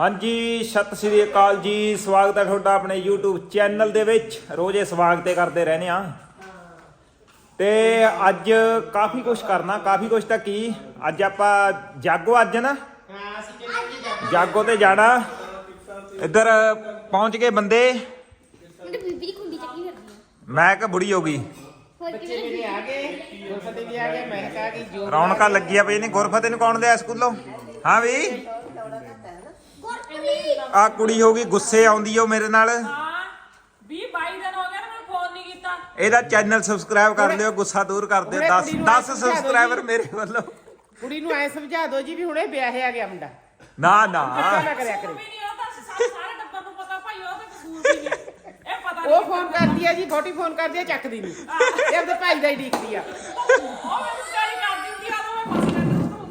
ਹਾਂਜੀ ਸਤਿ ਸ੍ਰੀ ਅਕਾਲ ਜੀ। ਸਵਾਗਤ ਹੈ ਤੁਹਾਡਾ ਆਪਣੇ YouTube ਚੈਨਲ ਦੇ ਵਿੱਚ। ਰੋਜ਼ੇ ਸਵਾਗਤ ਕਰਦੇ ਰਹਿੰਦੇ ਆ ਤੇ ਅੱਜ ਕਾਫੀ ਕੁਝ ਕਰਨਾ ਕਾਫੀ ਕੁਝ ਤਾਂ ਕੀ? ਅੱਜ ਆਪਾਂ ਜਾਗੋ ਅੱਜ ਨਾ। ਜਾਗੋ ਤੇ ਜਾਣਾ। ਇੱਧਰ ਪਹੁੰਚ ਗਏ ਬੰਦੇ। ਮੈਂ ਕਿ ਬੁੜੀ ਹੋ ਗਈ। ਹੋਰ ਕਿਵੇਂ ਵੀ ਆ ਗਏ ਗੁਰਫਤਿਹ ਵੀ ਆ ਗਏ ਮਹਿਕ ਆ ਗਈ ਜੋ ਰੌਣਕਾਂ ਲੱਗੀਆਂ ਪਈ ਨੇ। ਗੁਰਫਤਿਹ ਨੂੰ ਕੌਣ ਲਿਆ ਸਕੂਲੋਂ? ਹਾਂ ਵੀ? ਆ ਕੁੜੀ ਹੋ ਗਈ ਗੁੱਸੇ ਆਉਂਦੀ ਓ ਮੇਰੇ ਨਾਲ। ਹਾਂ 20 22 ਦਿਨ ਹੋ ਗਏ ਨਾ ਮੈਨੂੰ ਫੋਨ ਨਹੀਂ ਕੀਤਾ। ਇਹਦਾ ਚੈਨਲ ਸਬਸਕ੍ਰਾਈਬ ਕਰ ਲਿਓ ਗੁੱਸਾ ਦੂਰ ਕਰ ਦਿਓ। 10 ਕੁੜੀ ਨੂੰ 10 ਆਪ ਸਮਝਾ ਦਿਓ ਸਬਸਕ੍ਰਾਈਬਰ। ਮੇਰੇ ਵੱਲੋਂ। ਕੁੜੀ ਨੂੰ ਐ ਸਮਝਾ ਦਿਓ ਜੀ ਵੀ ਹੁਣੇ ਵਿਆਹਿਆ ਗਿਆ ਮੁੰਡਾ। ਨਾ ਨਾ। ਗੁੱਸਾ ਨਾ ਕਰਿਆ ਕਰੇ। ਵੀ ਨਹੀਂ ਉਹਦਾ ਸਾਰੇ ਸਾਰੇ ਟੱਬਰ ਨੂੰ ਪਤਾ ਭਾਈ ਉਹ ਤਾਂ ਕਸੂਰ ਵੀ ਨਹੀਂ। ਇਹ ਪਤਾ ਨਹੀਂ ਉਹ ਫੋਨ ਕਰਦੀ ਆ ਜੀ ਬੋਟੀ ਫੋਨ ਕਰਦੀ ਆ ਚੱਕਦੀ ਨਹੀਂ। ਇਹ ਆਪਣੇ ਭਾਈ ਦਾ ਹੀ ਡੀਕਦੀ ਆ। ਉਹ ਮੈਨੂੰ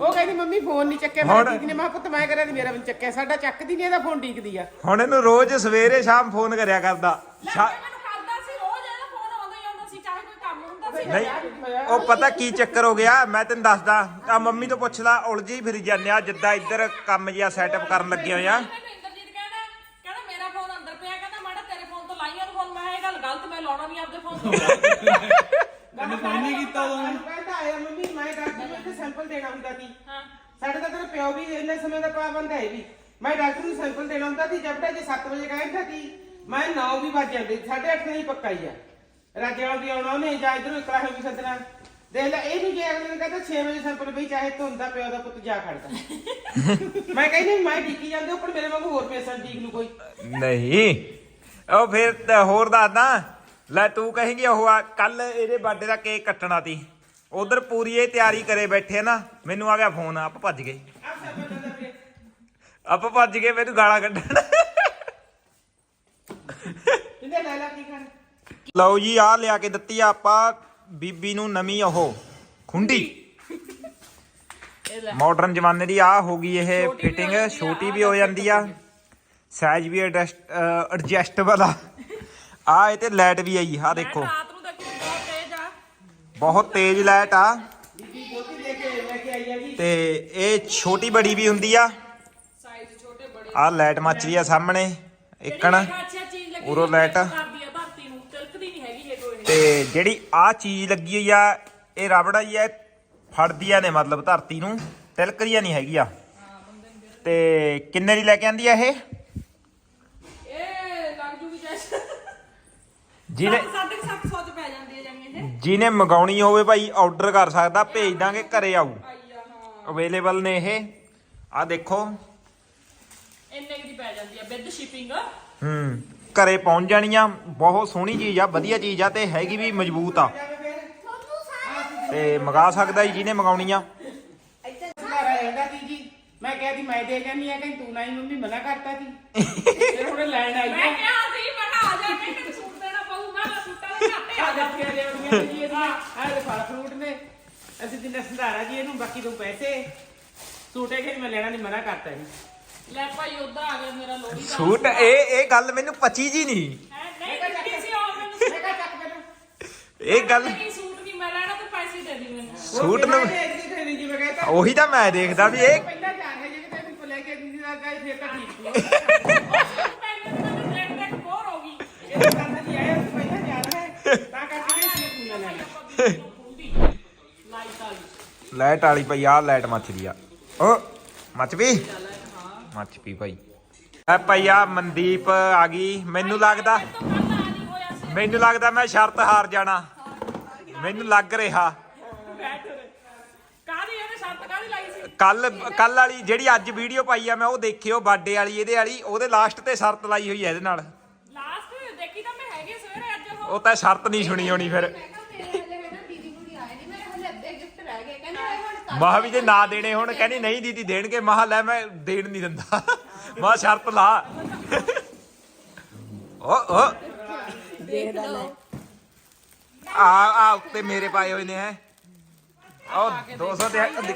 ਉਹ ਕਹਿੰਦੀ ਮੰਮੀ ਫੋਨ ਨਹੀਂ ਚੱਕਿਆ ਹੁਣ- ਮੈਂ ਦੀਦੀ ਨੇ। ਮੈਂ ਕਿਹਾ ਪੁੱਤ ਮੈਂ ਕਰਿਆ ਤੇ ਮੇਰਾ ਵੀ ਨੀ ਚੱਕਿਆ। ਸਾਡਾ ਚੱਕਦੀ ਨਹੀਂ ਇਹਦਾ ਫੋਨ ਡੀਕਦੀ ਆ। ਹੁਣ ਇਹਨੂੰ ਰੋਜ਼ ਸਵੇਰੇ ਸ਼ਾਮ ਫੋਨ ਕਰਿਆ ਕਰਦਾ। ਸ਼ਾ- ਲੱਗੇ ਮੈਨੂੰ ਕਰਦਾ ਸੀ ਰੋਜ਼ ਇਹਦਾ ਫੋਨ ਆਉਂਦਾ ਹੀ ਆਉਂਦਾ ਸੀ ਚਾਹੇ ਕੋਈ ਕੰਮ ਹੁੰਦਾ ਸੀ। ਨਹੀਂ ਉਹ ਪਤਾ ਕੀ ਚੱਕਰ ਹੋ ਗਿਆ? ਮੈਂ ਤੈਨੂੰ ਦੱਸਦਾ ਆ ਮੰਮੀ ਤੋਂ ਪੁੱਛ ਲਾ ਉਲਝੀ ਫਿਰ ਜਾਂਦੇ ਆ ਜਿੱਦਾਂ ਇੱਧਰ ਕੰਮ ਜਿਹਾ ਸੈਟਅਪ ਕਰਨ ਲੱਗੇ ਹੋਏ ਆ। ਮੈਨੂੰ ਇੰਦਰਜੀਤ ਕਹਿੰਦਾ ਕਹਿੰਦਾ ਮੇਰਾ ਫੋਨ ਅੰਦਰ ਪਿਆ। ਕਹਿੰਦਾ ਮਾੜਾ ਤੇਰੇ ਫੋਨ ਤੋਂ ਲਾਈਆਂ ਨੂੰ ਫੋਨ ਮੈਂ ਕਿਹਾ ਇਹ ਗੱਲ ਗਲਤ ਮੈਂ ਲਾਉਣਾ ਨਹੀਂ ਆਪਦੇ ਫੋਨ ਤੋਂ। ਤੈਨੂੰ ਫੋਨ ਨਹੀਂ ਕੀਤਾ ਉਹ ਕਹਿੰਦਾ ਆਇਆ ਮੰਮੀ ਮੈਂ ਡਾਕਟਰ ਨੂੰ ਇੱਥੇ ਸੈਂਪਲ ਦੇਣਾ ਹੁੰਦਾ ਸੀ। ਹਾਂ। ਸਾਡੇ ਤਾਂ ਤੇਰਾ ਪਿਓ ਵੀ ਇੰਨੇ ਸਮੇਂ ਦਾ ਪਾਬੰਦ ਹੈ ਵੀ। ਮੈਂ ਡਾਕਟਰ ਨੂੰ ਸੈਂਪਲ ਦੇਣਾ ਹੁੰਦਾ ਸੀ ਜਦ ਤੱਕ ਜੇ 7 ਵਜੇ ਕਹਿੰਦਾ ਸੀ ਮੈਂ 9 ਵੀ ਵੱਜ ਜਾਂਦੇ 8:30 ਵਜੇ ਪੱਕਾ ਹੀ ਆ। ਰਾਜੇ ਵਾਲ ਵੀ ਆਉਣਾ ਉਹਨੇ ਜਾਂ ਇਧਰੋਂ ਇਕਲਾ ਹੋ ਵੀ ਸੱਦਣਾ ਦੇਖ ਲੈ ਇਹ ਨਹੀਂ ਜੇ ਅਗਲੇ ਨੇ ਕਹਿੰਦਾ 6 ਵਜੇ ਸੈਂਪਲ ਵੀ ਚਾਹੇ ਧੁੰਦਾ ਪਿਓ ਦਾ ਪੁੱਤ ਜਾ ਖੜਦਾ। ਮੈਂ ਕਹਿੰਦੀ ਮੈਂ ਡਿੱਕੀ ਜਾਂਦੇ ਉੱਪਰ ਮੇਰੇ ਵਾਂਗੂ ਹੋਰ ਪੇਸ਼ੈਂਟ ਠੀਕ ਨੂੰ ਕੋਈ? ਨਹੀਂ। ਉਹ ਫਿਰ ਤਾਂ ਹੋਰ ਦੱਸਦਾ ਲੈ ਤੂੰ ਕਹੇਂਗੀ ਉਹ ਆ ਕੱਲ ਇਹਦੇ ਬਰਥਡੇ ਦਾ ਕੇਕ ਕੱਟਣਾ ਸੀ। ਉਧਰ ਪੂਰੀ ਇਹ ਤਿਆਰੀ ਕਰੇ ਬੈਠੇ ਨਾ ਮੈਨੂੰ ਆ ਗਿਆ ਫੋਨ ਆਪ ਭੱਜ ਗਏ। ਆਪ ਭੱਜ ਗਏ ਮੈਨੂੰ ਗਾਲਾਂ ਕੱਢਣ। ਇਹਦੇ ਲੈ ਲੈ ਕੀ ਕਰ ਲਓ ਜੀ ਆ ਲਿਆ ਕੇ ਦਿੱਤੀ ਆ ਆਪਾਂ ਬੀਬੀ ਨੂੰ ਨਵੀਂ ਉਹ ਖੁੰਡੀ। ਮਾਡਰਨ ਜ਼ਮਾਨੇ ਦੀ ਆ ਹੋ ਗਈ ਇਹ ਫਿਟਿੰਗ ਛੋਟੀ ਵੀ ਹੋ ਜਾਂਦੀ ਆ। ਸਾਈਜ਼ ਵੀ ਐਡਜਸਟੇਬਲ ਆ। ਆ ਇਹ ਤੇ ਲਾਈਟ ਵੀ ਆਈ ਆ ਦੇਖੋ। ਰਾਤ ਬਹੁਤ ਤੇਜ਼ ਲਾਈਟ ਆ। ਆ ਤੇ ਇਹ ਛੋਟੀ ਬੜੀ ਵੀ ਹੁੰਦੀ ਆ। ਸਾਈਜ਼ ਛੋਟੇ ਬੜੇ ਆ ਲਾਈਟ ਮੱਚ ਰਹੀ ਆ ਸਾਹਮਣੇ ਇੱਕਣ। ਉਰੋਂ ਲਾਈਟ। ਆ। ਆ ਹੈਗੀ ਤੇ ਜਿਹੜੀ ਆ ਚੀਜ਼ ਲੱਗੀ ਹੋਈ ਆ ਇਹ ਰਬੜ ਹੀ ਆ ਫੜਦੀਆਂ ਨੇ ਮਤਲਬ ਧਰਤੀ ਨੂੰ ਤਿਲਕਦੀਆਂ ਨਹੀਂ ਹੈਗੀਆਂ ਤੇ ਕਿੰਨੇ ਦੀ ਲੈ ਕੇ ਆਂਦੀ ਆ ਇਹ? ਇਹ ਲੱਗ ਜੂਗੀ ਜੈਸ। ਜਿਹਨੇ ਸਾਢੇ 700 ਜਿਹਨੇ ਮੰਗਾਉਣੀ ਹੋਵੇ ਭਾਈ ਆਰਡਰ ਕਰ ਸਕਦਾ ਭੇਜ ਦਾਂਗੇ ਘਰੇ ਆਊ। ਆਈ ਆ ਹਾਂ ਅਵੇਲੇਬਲ ਨੇ ਇਹ। ਆ ਦੇਖੋ। ਇੰਨੇ ਕੁ ਦੀ ਪੈ ਜਾਂਦੀ ਆ ਵਿਦ ਸ਼ਿਪਿੰਗ ਹੂੰ ਘਰੇ ਪਹੁੰਚ ਜਾਣੀਆਂ ਬਹੁਤ ਸੋਹਣੀ ਚੀਜ਼ ਆ ਵਧੀਆ ਚੀਜ਼ ਆ ਤੇ ਹੈਗੀ ਵੀ ਮਜ਼ਬੂਤ ਆ। ਤੇ ਮੰਗਾ ਸਕਦਾ ਜੀ ਜਿਹਨੇ ਮੰਗਾਉਣੀ ਆ ਸਾਰਾ ਰਹਿੰਦਾ ਸੀ ਜੀ। ਮੈਂ ਕਿਹਾ ਸੀ ਮੈਂ ਦੇ ਜਾਂਦੀ ਆ ਕਹਿੰਦੀ ਤੂੰ ਨਹੀਂ ਮੰਮੀ ਮਨਾ ਕਰਤਾ ਸੀ। ਫਿਰ ਹੁਣ ਲੈਣ ਆਈ ਮੈਂ ਆ ਕਿਹਾ ਸੀ ਮੈਂ ਕਿਹਾ ਆ ਜਾ ਕੇ ਮੈਨੂੰ ਸੂਟ ਦੇਣਾ ਪਊ ਮੈਂ ਕਿਹਾ ਸੂਟਾਂ ਦੇ ਜਾ ਜੱਫੀਆਂ ਲਿਆਉਣੀਆਂ ਨੇ ਜੀ ਇਹਦੀਆਂ। ਦੇ ਫਲ ਫਰੂਟ ਨੇ। ਅਸੀਂ ਦਿਨ ਸੰਧਾਰਾ ਜੀ ਇਹਨੂੰ ਬਾਕੀ ਤੂੰ ਪੈਸੇ ਸੂਟੇ ਕਿ ਮੈਂ ਲੈਣਾ ਨਹੀਂ ਮਨਾ ਕਰਤਾ ਜੀ। ਲੈ ਭਾਈ ਉਧਰ ਆ ਗਿਆ ਮੇਰਾ ਲੋਹੜੀ ਦਾ ਸੂਟ ਇਹ ਇਹ ਗੱਲ ਮੈਨੂੰ ਪਚੀ ਜੀ ਨਹੀਂ। ਨਹੀਂ ਦਿੱਤੀ ਸੀ ਉਹ ਮੈਨੂੰ। ਕਿਹਾ ਚੱਕ ਮੈਨੂੰ? ਇਹ ਗੱਲ ਨਹੀਂ ਸੂਟ ਨਹੀਂ ਮੈਂ ਲੈਣਾ ਤੇ ਪੈਸੇ ਦੇ ਦੀ ਮੈਨੂੰ। ਸੂਟ ਨੂੰ ਜੀ ਮੈਂ ਕਹਿੰਦਾ ਉਹੀ ਤਾਂ ਮੈਂ ਦੇਖਦਾ ਵੀ ਇਹ ਪਹਿਲਾਂ ਜਾਣ ਹੈ ਜੇ ਕਿਤੇ ਤੂੰ ਲੈ ਕੇ ਦਿੰਦੀ ਦਾ ਗਾਇ ਫੇਰ ਤਾਂ ਠੀਕ ਸੀ ਮੈਨੂੰ ਮੈਨੂੰ ਦੇਖ ਦੇਖ ਬੋਰ ਹੋ ਗਈ ਇਹ ਤਾਂ ਕਹਿੰਦਾ ਜੀ ਆਇਆ ਤੂੰ ਪਹਿਲਾਂ ਜਾਣ ਹੈ ਤਾਂ ਕਰਕੇ ਨਹੀਂ ਸੀ ਤੂੰ ਲੈਣਾ ਲਾਈਟ ਵਾਲੀ ਲਾਈਟ ਵਾਲੀ ਪਈ ਆ ਲਾਈਟ ਮੱਚਦੀ ਆ। ਓ ਮੱਚ ਪਈ? ਮੱਚ ਪਈ ਭਾਈ। ਐ ਭਾਈ ਆ ਮਨਦੀਪ ਆ ਗਈ। ਮੈਨੂੰ ਲੱਗਦਾ ਮੈਨੂੰ ਲੱਗਦਾ ਮੈਂ ਸ਼ਰਤ ਹਾਰ ਜਾਣਾ। ਮੈਨੂੰ ਲੱਗ ਰਿਹਾ। ਕੱਲ ਕੱਲ ਵਾਲੀ ਜਿਹੜੀ ਅੱਜ ਵੀਡੀਓ ਪਾਈ ਆ ਮੈਂ ਉਹ ਦੇਖਿਓ ਬਰਥਡੇ ਵਾਲੀ ਇਹਦੇ ਵਾਲੀ ਉਹਦੇ ਲਾਸਟ ਤੇ ਸ਼ਰਤ ਲਾਈ ਹੋਈ ਹੈ ਇਹਦੇ ਨਾਲ। ਲਾਸਟ ਦੇਖੀ ਤਾਂ ਮੈਂ ਹੈਗੀ ਸਵੇਰੇ ਅੱਜ ਉਹ। ਤਾਂ ਸ਼ਰਤ ਨਹੀਂ ਸੁਣੀ ਹੋਣੀ ਫਿਰ ਮੈਂ ਕਿਹਾ ਮੇਰੇ ਹਲੇ ਹੈ ਨਾ ਦੀਦੀ ਕੁੜੀ ਆਏ ਨਹੀਂ ਮੇਰੇ ਹਲੇ ਅੱਧੇ ਗਿਫਟ ਰਹਿ ਗਏ ਕਹਿੰਦੇ ਇਹ ਹੁਣ ਕੱਲ੍ਹ ਮਹਾ ਵੀ ਜੇ ਨਾ ਦੇਣੇ ਹੁਣ ਕਹਿੰਦੀ ਨਹੀਂ ਦੀਦੀ ਦੇਣਗੇ। ਮਹਾ ਲੈ ਮੈਂ ਦੇਣ ਨਹੀਂ ਦਿੰਦਾ। ਮਹਾ ਸ਼ਰਤ ਲਾ। ਓ ਓ। ਆ ਆ ਉੱਤੇ ਮੇਰੇ ਪਾਏ ਹੋਏ ਨੇ ਹੈ। ਉਹ 200 ਦਿਹਾੜੀ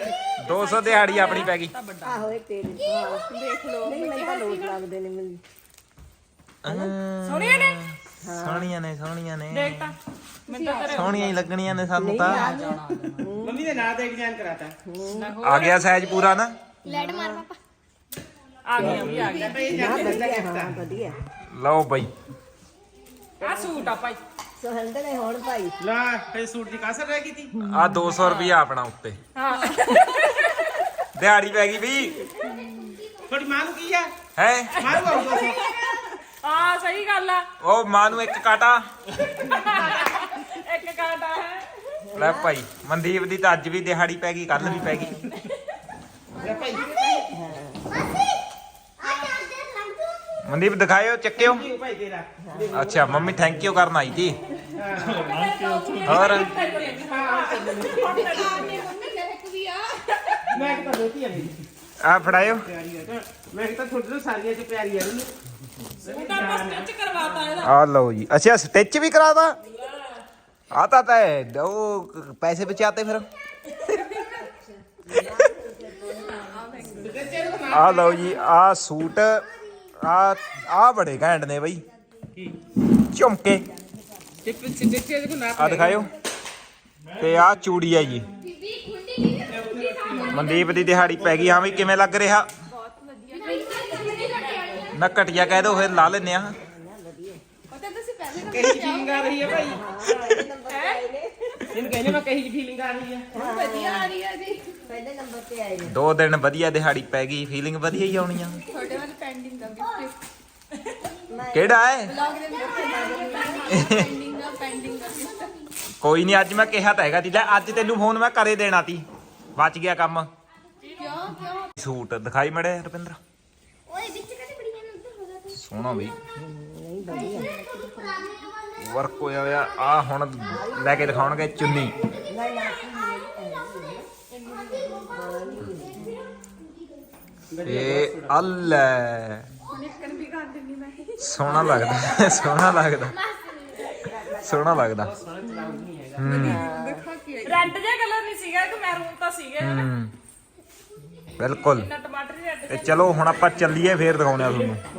200 ਦਿਹਾੜੀ ਆਪਣੀ ਪੈ ਗਈ। ਆਹੋ ਇਹ ਤੇਰੇ ਦੇਖ ਨਹੀਂ ਮੈਨੂੰ ਤਾਂ ਲੋਟ ਲੱਗਦੇ ਨੇ ਮੈਨੂੰ। ਸੁਣੀਏ ਨੇ? ਸੋਹਣੀਆਂ ਨੇ ਸੋਹਣੀਆਂ ਨੇ। ਦੇਖ ਤਾਂ ਮੈਨੂੰ ਤਾਂ ਤੇਰੇ ਸੋਹਣੀਆਂ ਹੀ ਲੱਗਣੀਆਂ ਨੇ ਸਾਨੂੰ ਤਾਂ। ਮੰਮੀ ਦੇ ਨਾਂ ਦਾ ਐਗਜ਼ਾਮ ਕਰਾਤਾ। ਆ ਗਿਆ ਸਾਈਜ਼ ਪੂਰਾ ਨਾ। ਲੈਟ ਮਾਰ ਪਾਪਾ। ਆ ਗਈ ਵੀ ਆ ਗਈ। ਭਈ ਜਾ ਬੰਦਾ ਗਿਫਟ ਹਾਂ ਵਧੀਆ। ਲਓ ਬਈ। ਆ ਸੂਟ ਆ ਭਾਈ। ਸੁਹੰਦ ਨੇ ਹੁਣ ਭਾਈ। ਲਾ ਫੇ ਸੂਟ ਦੀ ਕਾਸਰ ਰਹਿ ਗਈ ਤੀ? ਆ 200 ਰੁਪਿਆ ਆਪਣਾ ਉੱਤੇ। ਹਾਂ। ਦਿਹਾੜੀ ਪੈ ਗਈ ਵੀ ਤੁਹਾਡੀ ਮਾਂ ਨੂੰ ਕੀ ਆ? ਹੈ? ਮਾਰੂ ਆਉਂਦਾ ਸੀ। ਆ ਸਹੀ ਗੱਲ ਆ। ਉਹ ਮਾਂ ਨੂੰ ਇੱਕ ਕਾਟਾ। ਇੱਕ ਕਾਂਟਾ ਹੈ। ਲੈ ਭਾਈ ਮਨਦੀਪ ਦੀ ਤਾਂ ਅੱਜ ਵੀ ਦਿਹਾੜੀ ਪੈ ਗਈ ਕੱਲ ਵੀ ਪੈ ਗਈ। ਲੈ ਭਾਈ। ਮਨਦੀਪ ਦਿਖਾਇਓ ਚੱਕਿਓ। ਕੀ ਭਾਈ ਤੇਰਾ। ਅੱਛਾ ਮੰਮੀ ਥੈਂਕ ਯੂ ਕਰਨ ਆਈ ਜੀ ਹੋਰ? ਮੈਂ ਕਿਹਾ ਦੋਤੀ ਆ ਮੇਰੀ। ਆ ਫੜਾਇਓ ਮੈਂ ਕਿਹਾ ਤੁਹਾਡੇ ਤੋਂ ਸਾਰੀਆਂ ਚ ਪਿਆਰੀ ਆ ਇਹਨੂੰ ਸੂਟ ਆਪਾਂ ਸਟਿਚ ਕਰਵਾਤਾ ਇਹਦਾ। ਆ ਲਓ ਜੀ। ਅੱਛਾ ਸਟਿਚ ਵੀ ਕਰਾਦਾ ਆਤਾ ਤਾਂ ਉਹ ਪੈਸੇ ਬਚਾਤੇ ਫਿਰ। ਆ ਲਓ ਜੀ ਆ ਸੂਟ ਆ ਆ ਬੜੇ ਘੈਂਟ ਨੇ ਬਈ। ਝੁਮਕੇ। ਆ ਦਿਖਾਇਓ। ਤੇ ਆ ਚੂੜੀ ਆ ਜੀ ਮਨਦੀਪ ਦੀ ਦਿਹਾੜੀ ਪੈ ਗਈ ਹਾਂ ਵੀ ਕਿਵੇਂ ਲੱਗ ਰਿਹਾ? ਨਾ ਘਟਿਆ ਕਹਿ ਦੋ ਫਿਰ ਲਾ ਲੈਨੇ ਆ। ਪਤਾ ਤੁਸੀਂ ਪਹਿਲੇ ਕਹੀ ਫੀਲਿੰਗ ਆ ਰਹੀ ਹੈ ਭਾਈ? ਇਹਨੂੰ ਕਹਿੰਦੇ ਮੈਂ ਕਹੀ ਫੀਲਿੰਗ ਆ ਰਹੀ ਹੈ। ਨੰਬਰ ਵਧੀਆ ਆ ਰਹੀ ਹੈ ਜੀ। ਪਹਿਲੇ ਨੰਬਰ ਤੇ ਆਏ ਨੇ। ਦੋ ਦਿਨ ਵਧੀਆ ਦਿਹਾੜੀ ਪੈ ਗਈ ਫੀਲਿੰਗ ਵਧੀਆ ਹੀ ਆਉਣੀ ਆ। ਤੁਹਾਡੇ ਵੱਲ ਪੈਂਡਿੰਗ ਦਾ ਗਿਫਟ ਕਿਹੜਾ ਹੈ? ਵਲੌਗ ਦੇ ਵਿੱਚ ਪੈਂਡਿੰਗ ਦਾ ਪੈਂਡਿੰਗ ਦਾ ਗਿਫਟ ਕੋਈ ਨਹੀਂ ਅੱਜ ਮੈਂ ਕਿਹਾ ਤਾਂ ਹੈਗਾ ਤੀ ਲੈ ਅੱਜ ਤੈਨੂੰ ਫੋਨ ਮੈਂ ਕਰੇ ਦੇਣਾ ਤੀ ਬਚ ਗਿਆ ਕੰਮ। ਕਿਉਂ ਕਿਉਂ? ਸੂਟ ਦਿਖਾਈ ਮੜੇ ਰੁਪਿੰਦਰ। ਓਏ ਵਿੱਚ ਸੋਹਣਾ ਬਈ। ਵਰਕ ਹੋਇਆ ਹੋਇਆ ਆ ਹੁਣ ਲੈ ਕੇ ਦਿਖਾਉਣਗੇ ਚੁੰਨੀ। ਇਹ ਅੱਲੇ ਸੋਹਣਾ ਲੱਗਦਾ ਸੋਹਣਾ ਲੱਗਦਾ। ਸੋਹਣਾ ਲੱਗਦਾ। ਦੇਖੋ ਕੀ ਹੈ। ਰੈੱਡ ਜਿਹਾ ਕਲਰ ਨਹੀਂ ਸੀਗਾ ਕਿ ਮੈਰੂਨ ਤਾਂ ਸੀਗੇ। ਬਿਲਕੁਲ। ਤੇ ਚਲੋ ਹੁਣ ਆਪਾਂ ਚੱਲੀਏ ਫੇਰ ਦਿਖਾਉਣੇ ਆ ਤੁਹਾਨੂੰ।